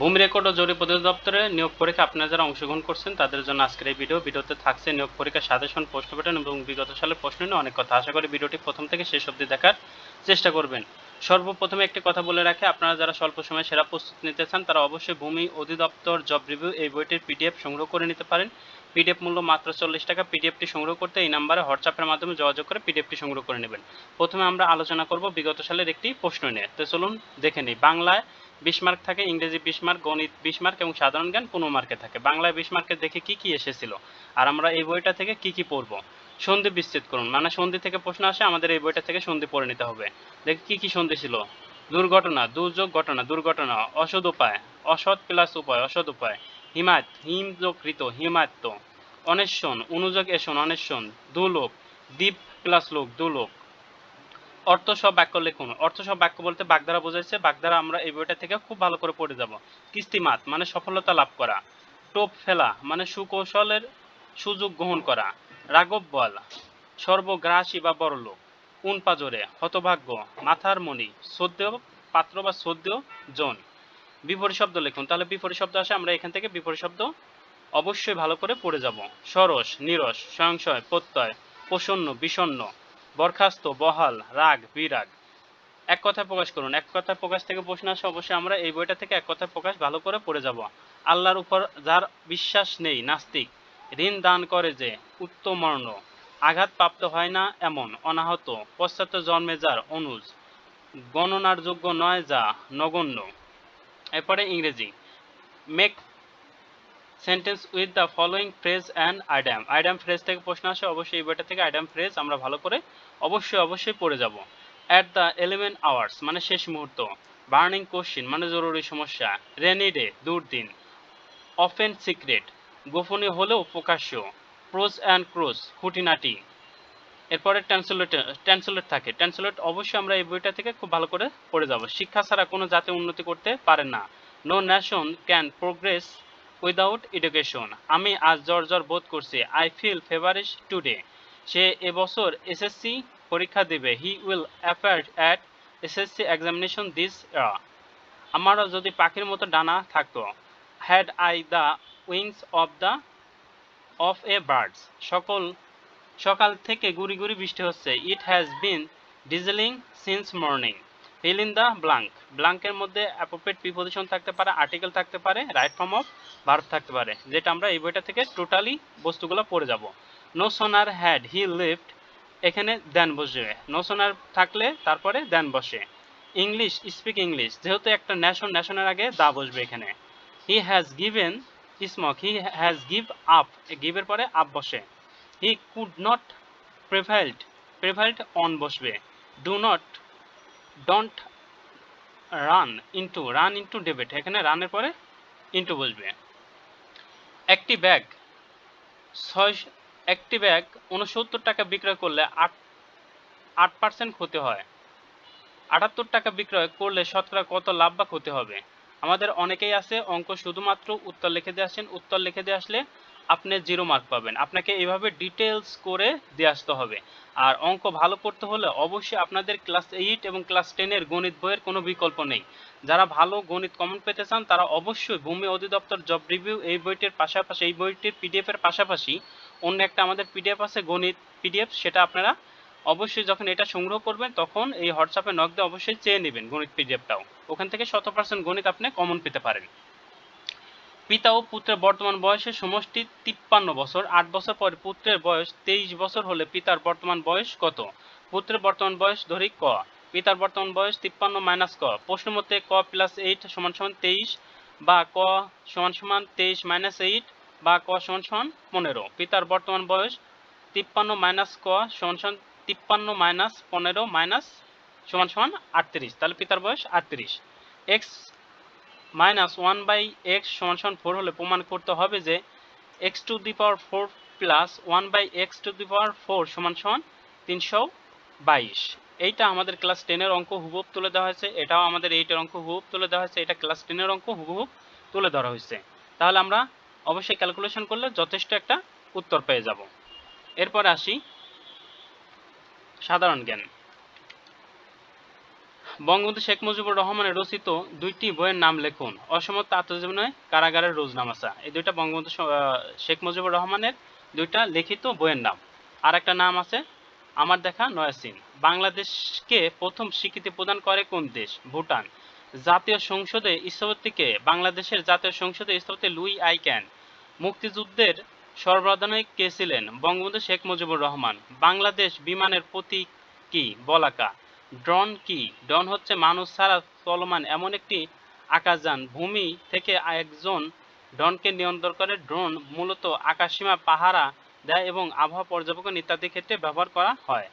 ভূমি রেকর্ড ও জরিপ অধিদপ্তরে নিয়োগ পরীক্ষা আপনারা যারা অংশগ্রহণ করছেন, তাদের জন্য আজকের এই ভিডিও। ভিডিওতে থাকছে নিয়োগ পরীক্ষা, সাজেশন প্রশ্ন প্যাটার্ন এবং বিগত সালের প্রশ্ন নিয়ে অনেক কথা। আশা করি ভিডিওটি প্রথম থেকে শেষ অবধি দেখার চেষ্টা করবেন। সর্বপ্রথমে একটি কথা বলে রাখে, আপনারা যারা স্বল্প সময়ে সেরা প্রস্তুতি নিতে চান, তারা অবশ্যই ভূমি অধিদপ্তর জব রিভিউ এই বইটির পিডিএফ সংগ্রহ করে নিতে পারেন। পিডিএফ মূল্য মাত্র চল্লিশ টাকা। পিডিএফটি সংগ্রহ করতে এই নাম্বারে হোয়াটসঅ্যাপের মাধ্যমে যোগাযোগ করে পিডিএফটি সংগ্রহ করে নেবেন। প্রথমে আমরা আলোচনা করব বিগত সালের একটি প্রশ্ন নিয়ে। তো চলুন দেখে নিই। বাংলায় বিশ মার্ক থাকে, ইংরেজি বিশ মার্ক গণিত বিশ মার্ক এবং সাধারণ জ্ঞান পনেরো মার্কে থাকে। বাংলায় বিশ মার্কে দেখে কি কি এসেছিল? আর আমরা এই বইটা থেকে কি কি পড়ব? সন্ধি বিচ্ছেদ করুন। মানে সন্ধি থেকে প্রশ্ন আসে, আমাদের এই বইটা থেকে সন্ধি পড়ে নিতে হবে। দেখি কি কি সন্ধি ছিল। দুর্ঘটনা, দুর্যোগ ঘটনা, দুর্ঘটনা, অসৎ উপায়, অসৎ প্লাস উপায়, অসৎ উপায়, হিমায়ত হিম যোগ ঋত হিমায়িত অনেশ্বন অনুযোগ এসন অনেশ্বন দুলোক দ্বীপ প্লাস লোক, দুলোক অর্থ সব বাক্য লিখুন। অর্থ সব বাক্য বলতে বাগধারা বোঝাচ্ছে বাগধারা আমরা এই বইটা থেকে খুব ভালো করে পড়ে যাব। কিস্তিমাত মানে সফলতা লাভ করা। টোপ ফেলা মানে সুকৌশলের সুযোগ গ্রহণ করা। রাঘব বল, সর্বগ্রাসী বা বড়লোক কোন পাজরে, হতভাগ্য, মাথার মণি সদ্য পাত্র বা সদ্য জন। বিপরীত শব্দ লিখুন। তাহলে বিপরীত শব্দ আসে, আমরা এখান থেকে বিপরীত শব্দ অবশ্যই ভালো করে পড়ে যাব। সরস, নিরস সংশয় প্রত্যয়, প্রসন্ন, বিষণ্ণ। বরখাস্ত, বহাল, রাগ, বিরাগ। এক কথায় প্রকাশ করুন। এক কথায় প্রকাশ থেকে প্রশ্ন আসে, অবশ্যই আমরা এই বইটা থেকে এক কথায় প্রকাশ ভালো করে পড়ে যাব। আল্লাহর উপর যার বিশ্বাস নেই, নাস্তিক, ঋণ দান করে যে উত্তমর্ণ, আঘাত প্রাপ্ত হয় না এমন, অনাহত, পশ্চাৎ জন্মে যার অনুজ, গণনার যোগ্য নয় যা নগণ্য। এরপরে ইংরেজি, make sentence with the following phrase and idiom idiom phrase থেকে প্রশ্ন আসে, অবশ্যই এই বইটা থেকে আইডাম ফ্রেজ আমরা ভালো করে অবশ্যই অবশ্যই পড়ে যাব। অ্যাট দ্য এলিভেন আওয়ার্স মানে শেষ মুহূর্ত বার্নিং কোশ্চিন মানে জরুরি সমস্যা রেনি ডে দুর্দিন অফেন সিক্রেট গোপনীয় হলেও প্রকাশ্য প্রোজ অ্যান্ড ক্রোজ খুঁটিনাটি। এরপরে ট্রান্সলেট ট্রান্সলেট থাকে। ট্রান্সলেট অবশ্যই আমরা এই বইটা থেকে খুব ভালো করে পড়ে যাব। শিক্ষা ছাড়া কোনো জাতি উন্নতি করতে পারে না। No nation can progress without education আমি আজ জ্বর বোধ করছি। আই ফিল ফেভারিশ টুডে সে এবছর এসএসসি পরীক্ষা দেবে। He will appear at SSC examination this আমারও যদি পাখির মতো ডানা থাকতো। Had I the wings of the of a birds সকল, সকাল থেকে গুড়ি গুড়ি বৃষ্টি হচ্ছে। It has been drizzling since morning fill in the blank ব্লাঙ্কের মধ্যে অ্যাপ্রোপ্রিয়েট প্রিপোজিশন থাকতে পারে আর্টিকেল থাকতে পারে রাইট ফর্ম অফ ভার্ব থাকতে পারে। যেটা আমরা এই বইটা থেকে টোটালি বস্তুগুলো পড়ে যাব। No sooner had he lift এখানে দেন বসবে। নো সোনার থাকলে তারপরে দেন বসে। ইংলিশ স্পিক ইংলিশ যেহেতু একটা ন্যাশন ন্যাশনের আগে দা বসবে এখানে। He has given smoke he has give up গিভের পরে আপ বসে। He could not prevailed prevailed on বসবে। Do not don't run into run into debit এখানে রানের পরে ইন্টু বসবে। একটি ব্যাগ ছয় একটি ব্যাগ উনসত্তর টাকা বিক্রয় করলে আট আট পার্সেন্ট ক্ষতি হয়। আটাত্তর টাকা বিক্রয় করলে শতকরা কত লাভ বা ক্ষতি হবে? আমাদের অনেকেই আছে, অঙ্ক শুধুমাত্র উত্তর লিখে দিয়ে আসেন। উত্তর লিখে দিয়ে আসলে আপনি জিরো মার্ক পাবেন। আপনাকে এইভাবে ডিটেলস করে দিয়ে আসতে হবে। আর অঙ্ক ভালো করতে হলে অবশ্যই আপনাদের ক্লাস এইট এবং ক্লাস টেনের গণিত বইয়ের কোনো বিকল্প নেই। যারা ভালো গণিত কমন পেতে চান, তারা অবশ্যই ভূমি অধিদপ্তর জব রিভিউ এই বইটির পাশাপাশি, এই বইটির পিডিএফ এর পাশাপাশি অন্য একটা আমাদের পিডিএফ আছে, গণিত পিডিএফ সেটা আপনারা অবশ্যই যখন এটা সংগ্রহ করবেন, তখন এই হোয়াটসঅ্যাপে নক দিয়ে অবশ্যই চেয়ে নেবেন গণিত পিডিএফটাও ওখান থেকে শত পার্সেন্ট গণিত আপনি কমন পেতে পারেন। পিতা ও পুত্রের বর্তমান বয়সের সমষ্টি তিপ্পান্ন বছর। আট বছর পরে পুত্রের বয়স তেইশ বছর হলে পিতার বর্তমান বয়স কত? পুত্রের বর্তমান বয়স ধরি ক। পিতার বর্তমান বয়স তিপ্পান্ন মাইনাস ক। প্রশ্ন মতে ক প্লাস এইট সমান সমান তেইশ বা ক সমান সমান তেইশ মাইনাস এইট বা ক সমান সমান পনেরো। পিতার বর্তমান বয়স তিপ্পান্ন মাইনাস ক সমান সমান তিপ্পান্ন মাইনাস পনেরো মাইনাস সমান সমান আটত্রিশ। তাহলে পিতার বয়স আটত্রিশ। X minus one by x সমান সমান ফোর হলে প্রমাণ করতে হবে যে x to the power four plus one by x to the power four সমান সমান তিনশো বাইশ। এইটা আমাদের ক্লাস টেনের অঙ্ক হুবহুব তুলে দেওয়া হয়েছে। এটাও আমাদের এইটের অঙ্ক হুবহুব তুলে দেওয়া হয়েছে। এটা ক্লাস টেনের অঙ্ক হুবহুব তুলে ধরা হয়েছে। তাহলে আমরা অবশ্যই ক্যালকুলেশন করলে যথেষ্ট একটা উত্তর পেয়ে যাব। এরপরে আসি সাধারণ জ্ঞান। বঙ্গবন্ধু শেখ মুজিবুর রহমানের রচিত দুইটি বইয়ের নাম লিখুন। অসমত আত্মজীবনী কারাগারের রোজনামাসা এই দুইটা বঙ্গবন্ধু শেখ মুজিবুর রহমানের দুইটা লিখিত বইয়ের নাম। আর একটা নাম আছে, আমার দেখা নয়াসিন বাংলাদেশকে প্রথম স্বীকৃতি প্রদান করে কোন দেশ? ভুটান। জাতীয় সংসদে স্থপতিকে, বাংলাদেশের জাতীয় সংসদে স্থপতি লুই আই ক্যান। মুক্তিযুদ্ধের সর্বাধানে কে ছিলেন? বঙ্গবন্ধু শেখ মুজিবুর রহমান। বাংলাদেশ বিমানের প্রতীক কি? বলাকা। ড্রোন কি? ড্রোন হচ্ছে মানুষ ছাড়া চলমান এমন একটি আকাশযান। ভূমি থেকে একজন ড্রোনকে নিয়ন্ত্রণ করে। ড্রোন মূলত আকাশসীমা, পাহারা দেয় এবং আবহাওয়া পর্যবেক্ষণ ইত্যাদি ক্ষেত্রে ব্যবহার করা হয়।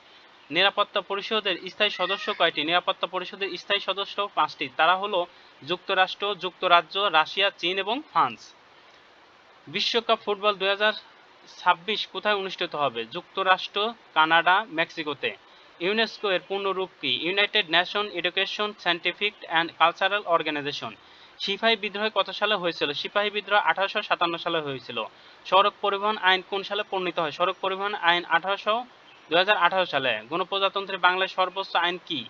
নিরাপত্তা পরিষদের স্থায়ী সদস্য কয়টি? নিরাপত্তা পরিষদের স্থায়ী সদস্য পাঁচটি। তারা হলো যুক্তরাষ্ট্র, যুক্তরাজ্য, রাশিয়া, চীন এবং ফ্রান্স। বিশ্বকাপ ফুটবল ছাব্বিশ কোথায় অনুষ্ঠিত হবে? যুক্তরাষ্ট্র, কানাডা, মেক্সিকোতে। ইউনেস্কো এর পূর্ণরূপ কি United Nation Education Scientific and Cultural Organisation সিপাহী বিদ্রোহ কত সালে হয়েছিল? সিপাহী বিদ্রোহ আঠারোশো সাতান্ন সালে হয়েছিল। সড়ক পরিবহন আইন কোন সালে প্রণীত হয়? সড়ক পরিবহন আইন আঠারোশো দু সালে। গণপ্রজাতন্ত্রী বাংলার সর্বোচ্চ আইন কি?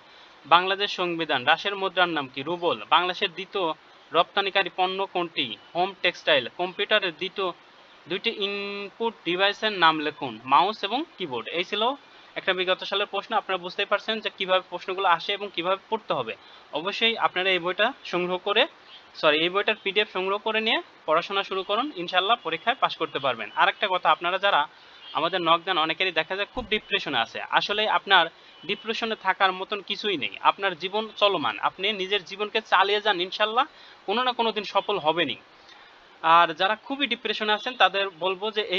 বাংলাদেশ সংবিধান। রাশের মুদ্রার নাম কি? রুবল। বাংলাদেশের দ্বিতীয় রপ্তানিকারী পণ্য কোনটি? Home textile. কম্পিউটারের দ্বিতীয় দুইটি ইনপুট ডিভাইসের নাম লিখুন। মাউস এবং কিবোর্ড। এই ছিল একটা বিগত সালের প্রশ্ন, আপনারা বুঝতেই পারছেন যে কীভাবে প্রশ্নগুলো আসে এবং কীভাবে পড়তে হবে। অবশ্যই আপনারা এই বইটা সংগ্রহ করে সরি এই বইটার পিডিএফ সংগ্রহ করে নিয়ে পড়াশোনা শুরু করুন ইনশাল্লাহ পরীক্ষায় পাশ করতে পারবেন। আরেকটা কথা, আপনারা যারা আমাদের নকদান অনেকেরই দেখা যায় খুব ডিপ্রেশনে আছে। আসলে আপনার ডিপ্রেশনে থাকার মতন কিছুই নেই। আপনার জীবন চলমান। আপনি নিজের জীবনকে চালিয়ে যান ইনশাল্লাহ কোনো না কোনো দিন সফল হবেনই। আর যারা খুবই ডিপ্রেশনে আছেন, তাদের বলব যে এই